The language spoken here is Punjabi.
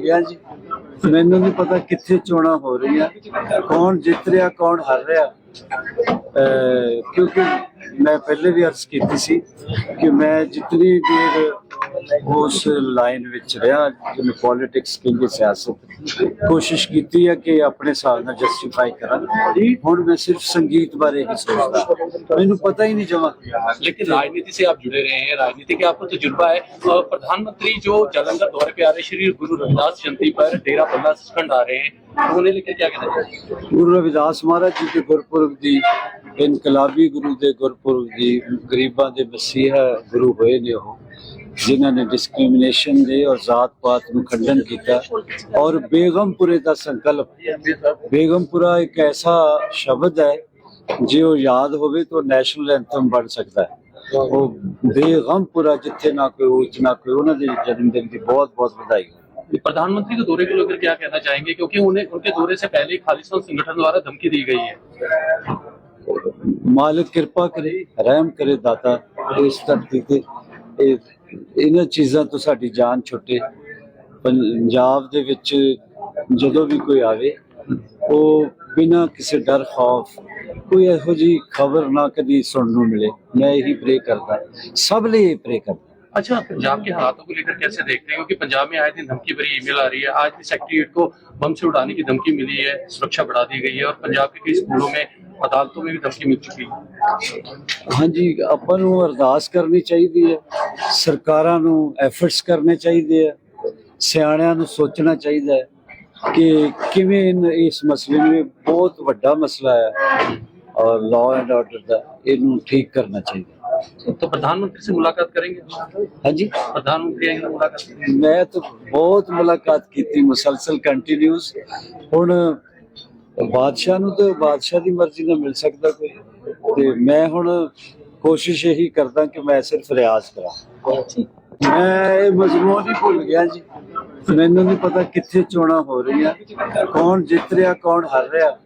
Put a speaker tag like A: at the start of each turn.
A: ਗਿਆ ਜੀ। ਮੈਨੂੰ ਨਹੀਂ ਪਤਾ ਕਿੱਥੇ ਚੋਣਾਂ ਹੋ ਰਹੀਆਂ। ਕੌਣ ਜਿੱਤ ਰਿਹਾ, ਕੌਣ ਹਾਰ ਰਿਹਾ। ਅਹ, ਕਿਉਂਕਿ ਮੈਂ ਪਹਿਲੇ ਵੀ ਅਰਜ਼ ਕੀਤੀ ਸੀ ਕਿ ਮੈਂ ਜਿਤਨੀ ਦੇਰ ਉਸ ਲਾਈਨ ਵਿੱਚ ਰਿਹਾ ਜਿਵੇਂ ਪੋਲਿਟਿਕਸ ਕਹਿੰਦੇ ਸਿਆਸਤ ਕੋਸ਼ਿਸ਼ ਕੀਤੀ ਹੈ ਕਿ ਆਪਣੇ ਹਿਸਾਬ ਨਾਲ ਜਸਟੀਫਾਈ ਕਰਾਂ ਹੁਣ ਮੈਂ ਸਿਰਫ ਸੰਗੀਤ ਬਾਰੇ ਹੀ ਸੋਚਦਾ ਮੈਨੂੰ ਪਤਾ ਹੀ ਨਹੀਂ ਜਮਾ
B: लेकिन राजनीति से आप जुड़े रहे हैं राजनीति का आपको तजुर्बा है और प्रधानमंत्री जो जालंधर दौरे पे आ रहे श्री गुरु रविदास जयंती पर डेरा बल्ला सचखंड आ रहे हैं उन्हें लेकर क्या कहना चाहिए
A: ਗੁਰੂ ਰਵਿਦਾਸ ਮਹਾਰਾਜ ਜੀ ਦੇ ਗੁਰਪੁਰਬ ਦੀ ਇਨਕਲਾਬੀ ਗੁਰੂ ਦੇ ਗੁਰਪੁਰਬ ਦੀ ਗਰੀਬਾਂ ਦੇ ਮਸੀਹਾ ਗੁਰੂ ਹੋਏ ਨੇ ਉਹ ਜਿਨ੍ਹਾਂ ਨੇ ਡਿਸਕ੍ਰਿਮੀਨੇਸ਼ਨ ਦੇ ਔਰ ਜ਼ਾਤ ਪਾਤ ਨੂੰ ਖੰਡਨ ਕੀਤਾ ਔਰ ਬੇਗਮਪੁਰੇ ਦਾ ਸੰਕਲਪ ਬੇਗਮਪੁਰਾ ਇੱਕ ਐਸਾ ਸ਼ਬਦ ਹੈ ਜੇ ਉਹ ਯਾਦ ਹੋਵੇ ਤਾਂ ਨੈਸ਼ਨਲ ਐਂਥਮ ਬਣ ਸਕਦਾ ਹੈ ਉਹ ਬੇਗਮਪੁਰਾ ਜਿੱਥੇ ਨਾ ਕੋਈ ਉੱਚ ਨਾ ਕੋਈ ਉਹਨਾਂ ਦੇ ਜਨਮ ਦਿਨ ਦੀ ਬਹੁਤ ਬਹੁਤ ਵਧਾਈ
B: प्रधानमंत्री के दौरे को लेकर क्या कहना चाहेंगे क्योंकि उन्हें उनके दौरे से पहले ही खालिस्तान संगठन द्वारा धमकी दी गई है
A: ਮਾਲਕ ਕਿਰਪਾ ਕਰੇ, ਰਹਿਮ ਕਰੇ ਦਾਤਾ, ਇਸ ਧਰਤੀ ਤੇ। ਇਹਨਾਂ ਚੀਜ਼ਾਂ ਤੋਂ ਸਾਡੀ ਜਾਨ ਛੁੱਟੇ। ਪੰਜਾਬ ਦੇ ਵਿੱਚ ਜਦੋਂ ਵੀ ਕੋਈ ਆਵੇ, ਉਹ ਬਿਨਾਂ ਕਿਸੇ ਡਰ, ਖੌਫ, ਕੋਈ ਇਹੋ ਜੀ ਖਬਰ ਨਾ ਕਦੀ ਸੁਣਨ ਨੂੰ ਮਿਲੇ। ਮੈਂ ਇਹੀ ਪ੍ਰੇ ਕਰਦਾ। ਸਭ ਲਈ ਪ੍ਰੇ ਕਰਦਾ।
B: अच्छा पंजाब के हालातों को लेकर कैसे देखते हैं क्योंकि पंजाब में आए दिन धमकी भरी ईमेल आ रही है आज भी सेक्रेटरीट को बम से उड़ाने की धमकी मिली है सुरक्षा बढ़ा दी गई है और पंजाब के कई स्कूलों में अदालतों में भी धमकी मिल चुकी है
A: ਹਾਂਜੀ ਆਪਾਂ ਨੂੰ ਅਰਦਾਸ ਕਰਨੀ ਚਾਹੀਦੀ ਹੈ ਸਰਕਾਰਾਂ ਨੂੰ ਐਫਰਟਸ ਕਰਨੇ ਚਾਹੀਦੇ ਆ ਸਿਆਣਿਆਂ ਨੂੰ ਸੋਚਣਾ ਚਾਹੀਦਾ ਹੈ ਕਿ ਕਿਵੇਂ ਇਨ- ਇਸ ਮਸਲੇ ਨੂੰ ਇਹ ਬਹੁਤ ਵੱਡਾ ਮਸਲਾ ਹੈ ਔਰ ਲਾਅ ਐਂਡ ਆਰਡਰ ਦਾ ਇਹਨੂੰ ਠੀਕ ਕਰਨਾ ਚਾਹੀਦਾ
B: तो प्रधानमंत्री से मुलाकात करेंगे
A: ਹਾਂਜੀ
B: प्रधानमंत्री आएंगे तो मुलाकात करेंगे
A: ਮੈਂ ਤਾਂ ਬਹੁਤ ਮੁਲਾਕਾਤ ਕੀਤੀ ਮੁਸਲਸਲ ਕੰਟੀਨਿਊਸ ਹੁਣ ਬਾਦਸ਼ਾਹ ਨੂੰ ਤਾਂ ਬਾਦਸ਼ਾਹ ਦੀ ਮਰਜ਼ੀ ਨਾਲ ਮਿਲ ਸਕਦਾ ਕੋਈ ਤੇ ਮੈਂ ਹੁਣ ਕੋਸ਼ਿਸ਼ ਇਹੀ ਕਰਦਾ ਕਿ ਮੈਂ ਸਿਰਫ ਰਿਆਜ਼ ਕਰਾਂ ਮੈਂ ਇਹ ਮਜ਼ਮੂਨ ਹੀ ਭੁੱਲ ਗਿਆ ਜੀ ਮੈਨੂੰ ਨਹੀਂ ਪਤਾ ਕਿੱਥੇ ਚੋਣਾਂ ਹੋ ਰਹੀਆਂ ਕੌਣ ਜਿੱਤ ਰਿਹਾ ਕੌਣ ਹਾਰ ਰਿਹਾ